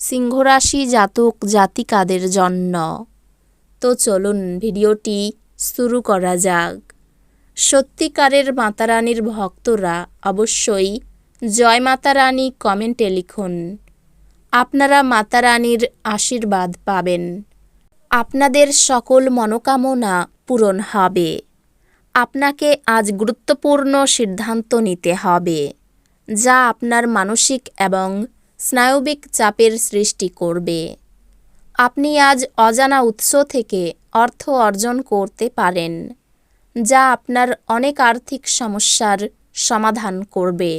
সিংহরাশি জাতক জাতিকাদের জন্য। তো চলুন ভিডিওটি শুরু করা যাক। সত্যিকারের মাতারানীর ভক্তরা অবশ্যই জয় মাতারানী কমেন্টে লিখুন। আপনারা মাতারানীর আশীর্বাদ পাবেন। আপনাদের সকল মনোকামনা পূরণ হবে। আপনাকে আজ গুরুত্বপূর্ণ সিদ্ধান্ত নিতে হবে, যা আপনার মানসিক এবং স্নায়বিক চাপের সৃষ্টি করবে। আপনি আজ অজানা উৎস থেকে অর্থ অর্জন করতে পারেন, যা আপনার অনেক আর্থিক সমস্যার সমাধান করবে।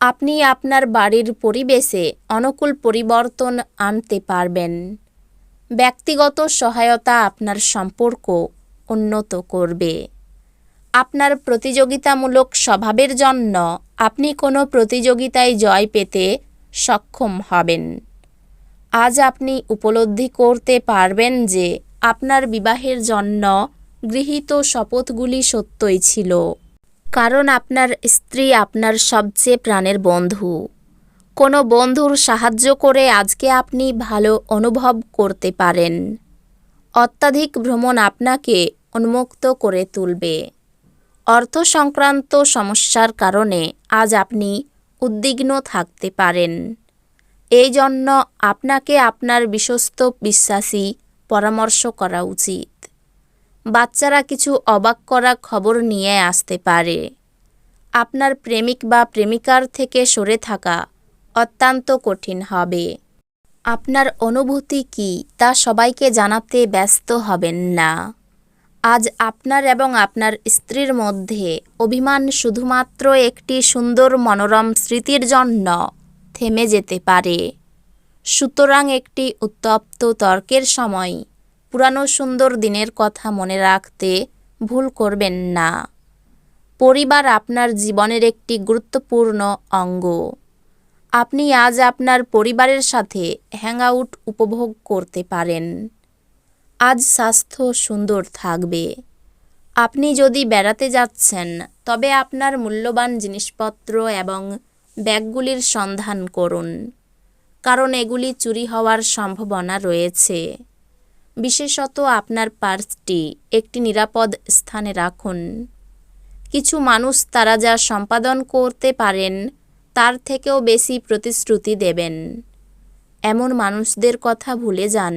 আপনি আপনার বাড়ির পরিবেশে অনুকূল পরিবর্তন আনতে পারবেন। ব্যক্তিগত সহায়তা আপনার সম্পর্ক উন্নত করবে। আপনার প্রতিযোগিতামূলক স্বভাবের জন্য আপনি কোনো প্রতিযোগিতায় জয় পেতে সক্ষম হবেন। আজ আপনি উপলব্ধি করতে পারবেন যে আপনার বিবাহের জন্য গৃহীত শপথগুলি সত্যই ছিল। কারণ আপনার স্ত্রী আপনার সবচেয়ে প্রাণের বন্ধু। কোনো বন্ধুর সাহায্য করে আজকে আপনি ভালো অনুভব করতে পারেন। অত্যাধিক ভ্রমণ আপনাকে উন্মুক্ত করে তুলবে। অর্থ সংক্রান্ত সমস্যার কারণে আজ আপনি উদ্বিগ্ন থাকতে পারেন। এই জন্য আপনাকে আপনার বিশ্বস্ত বিশ্বাসী পরামর্শ করা উচিত। বাচ্চারা কিছু অবাক করা খবর নিয়ে আসতে পারে। আপনার প্রেমিক বা প্রেমিকার থেকে সরে থাকা অত্যন্ত কঠিন হবে। আপনার অনুভূতি কি তা সবাইকে জানাতে ব্যস্ত হবেন না। আজ আপনার এবং আপনার স্ত্রীর মধ্যে অভিমান শুধুমাত্র একটি সুন্দর মনোরম স্মৃতির জন্য থেমে যেতে পারে। সুতরাং একটি উত্তপ্ত তর্কের সময় পুরানো সুন্দর দিনের কথা মনে রাখতে ভুল করবেন না। পরিবার আপনার জীবনের একটি গুরুত্বপূর্ণ অঙ্গ। আপনি আজ আপনার পরিবারের সাথে হ্যাংআউট উপভোগ করতে পারেন। আজ স্বাস্থ্য সুন্দর থাকবে। আপনি যদি বেড়াতে যাচ্ছেন, তবে আপনার মূল্যবান জিনিসপত্র এবং ব্যাগগুলির সন্ধান করুন, কারণ এগুলি চুরি হওয়ার সম্ভাবনা রয়েছে। বিশেষত আপনার পার্সটি একটি নিরাপদ স্থানে রাখুন। কিছু মানুষ তারা যা সম্পাদন করতে পারেন, তার থেকেও বেশি প্রতিশ্রুতি দেবেন। এমন মানুষদের কথা ভুলে যান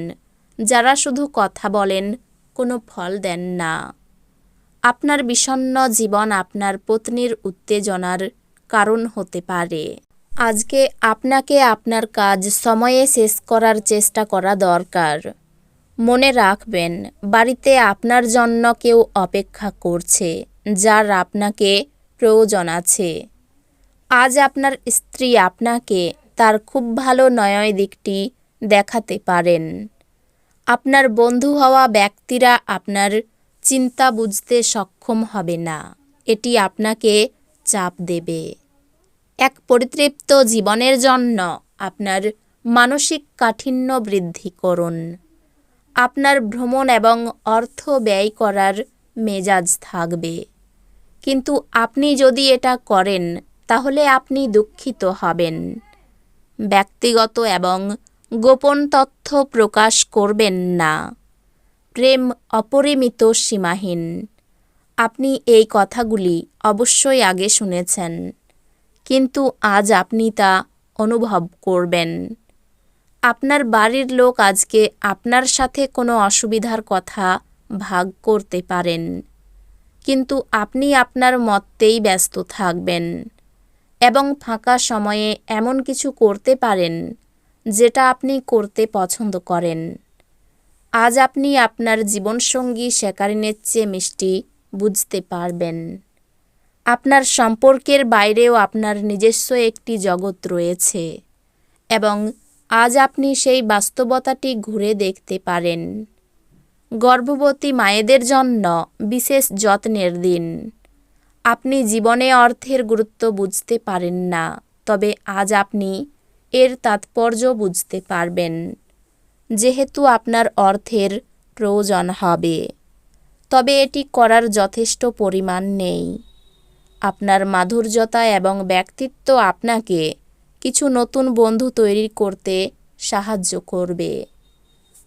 যারা শুধু কথা বলেন, কোনো ফল দেন না। আপনার বিষণ্ন জীবন আপনার পত্নীর উত্তেজনার কারণ হতে পারে। আজকে আপনাকে আপনার কাজ সময়ে শেষ করার চেষ্টা করা দরকার। মনে রাখবেন, বাড়িতে আপনার জন্য কেউ অপেক্ষা করছে, যার আপনাকে প্রয়োজন আছে। আজ আপনার স্ত্রী আপনাকে তার খুব ভালো নয় দিকটি দেখাতে পারেন। আপনার বন্ধু হওয়া ব্যক্তিরা আপনার চিন্তা বুঝতে সক্ষম হবে না। এটি আপনাকে চাপ দেবে। এক পরিতৃপ্ত জীবনের জন্য আপনার মানসিক কাঠিন্য বৃদ্ধি করুন। আপনার ভ্রমণ এবং অর্থ ব্যয় করার মেজাজ থাকবে। কিন্তু আপনি যদি এটা করেন, তাহলে আপনি দুঃখিত হবেন। ব্যক্তিগত এবং গোপন তথ্য প্রকাশ করবেন না। প্রেম অপরিমিত সীমাহীন। আপনি এই কথাগুলি অবশ্যই আগে শুনেছেন, কিন্তু আজ আপনি তা অনুভব করবেন। আপনার বাড়ির লোক আজকে আপনার সাথে কোনো অসুবিধার কথা ভাগ করতে পারেন, কিন্তু আপনি আপনার মতেই ব্যস্ত থাকবেন এবং ফাঁকা সময়ে এমন কিছু করতে পারেন যেটা আপনি করতে পছন্দ করেন। আজ আপনি আপনার জীবনসঙ্গী শেকারিনের চেয়ে মিষ্টি বুঝতে পারবেন। আপনার সম্পর্কের বাইরেও আপনার নিজস্ব একটি জগৎ রয়েছে এবং আজ আপনি সেই বাস্তবতাটি ঘুরে দেখতে পারেন। গর্ভবতী মায়েদের জন্য বিশেষ যত্নের দিন। আপনি জীবনে অর্থের গুরুত্ব বুঝতে পারেন না, তবে আজ আপনি এর তাৎপর্য বুঝতে পারবেন। যেহেতু আপনার অর্থের প্রয়োজন হবে, তবে এটি করার যথেষ্ট পরিমাণ নেই। আপনার মাধুর্যতা এবং ব্যক্তিত্ব আপনাকে কিছু নতুন বন্ধু তৈরি করতে সাহায্য করবে।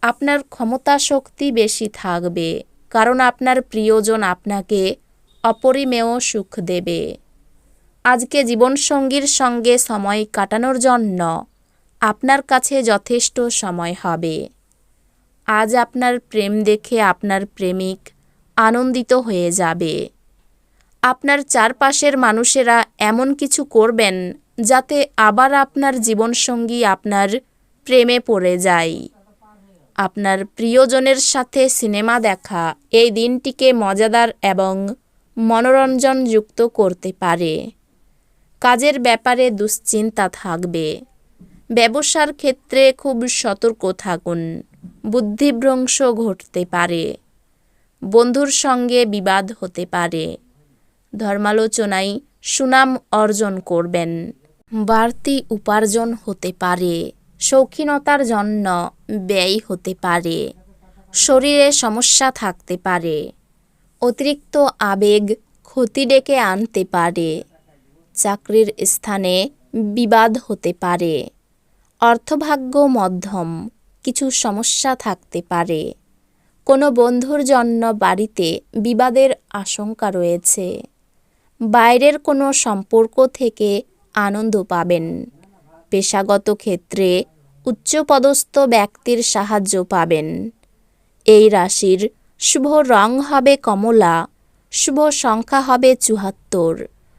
আপনার ক্ষমতা শক্তি বেশি থাকবে, কারণ আপনার প্রিয়জন আপনাকে অপরিমেয় সুখ দেবে। আজকে জীবনসঙ্গীর সঙ্গে সময় কাটানোর জন্য আপনার কাছে যথেষ্ট সময় হবে। আজ আপনার প্রেম দেখে আপনার প্রেমিক আনন্দিত হয়ে যাবে। আপনার চারপাশের মানুষেরা এমন কিছু করবেন যাতে আবার আপনার জীবনসঙ্গী আপনার প্রেমে পড়ে যায়। আপনার প্রিয়জনের সাথে সিনেমা দেখা এই দিনটিকে মজাদার এবং মনোরঞ্জনযুক্ত করতে পারে। কাজের ব্যাপারে দুশ্চিন্তা থাকবে। ব্যবসার ক্ষেত্রে খুব সতর্ক থাকুন। বুদ্ধিভ্রংশ ঘটতে পারে। বন্ধুর সঙ্গে বিবাদ হতে পারে। ধর্মালোচনায় সুনাম অর্জন করবেন। বাড়তি উপার্জন হতে পারে। শৌখিনতার জন্য ব্যয় হতে পারে। শরীরে সমস্যা থাকতে পারে। অতিরিক্ত আবেগ ক্ষতি ডেকে আনতে পারে। চাকরির স্থানে বিবাদ হতে পারে। অর্থভাগ্য মধ্যম, কিছু সমস্যা থাকতে পারে। কোনো বন্ধুর জন্য বাড়িতে বিবাদের আশঙ্কা রয়েছে। বাইরের কোনো সম্পর্ক থেকে আনন্দ পাবেন। পেশাগত ক্ষেত্রে উচ্চপদস্থ ব্যক্তির সাহায্য পাবেন। এই রাশির শুভ রং হবে কমলা, শুভ সংখ্যা হবে চুহাত্তর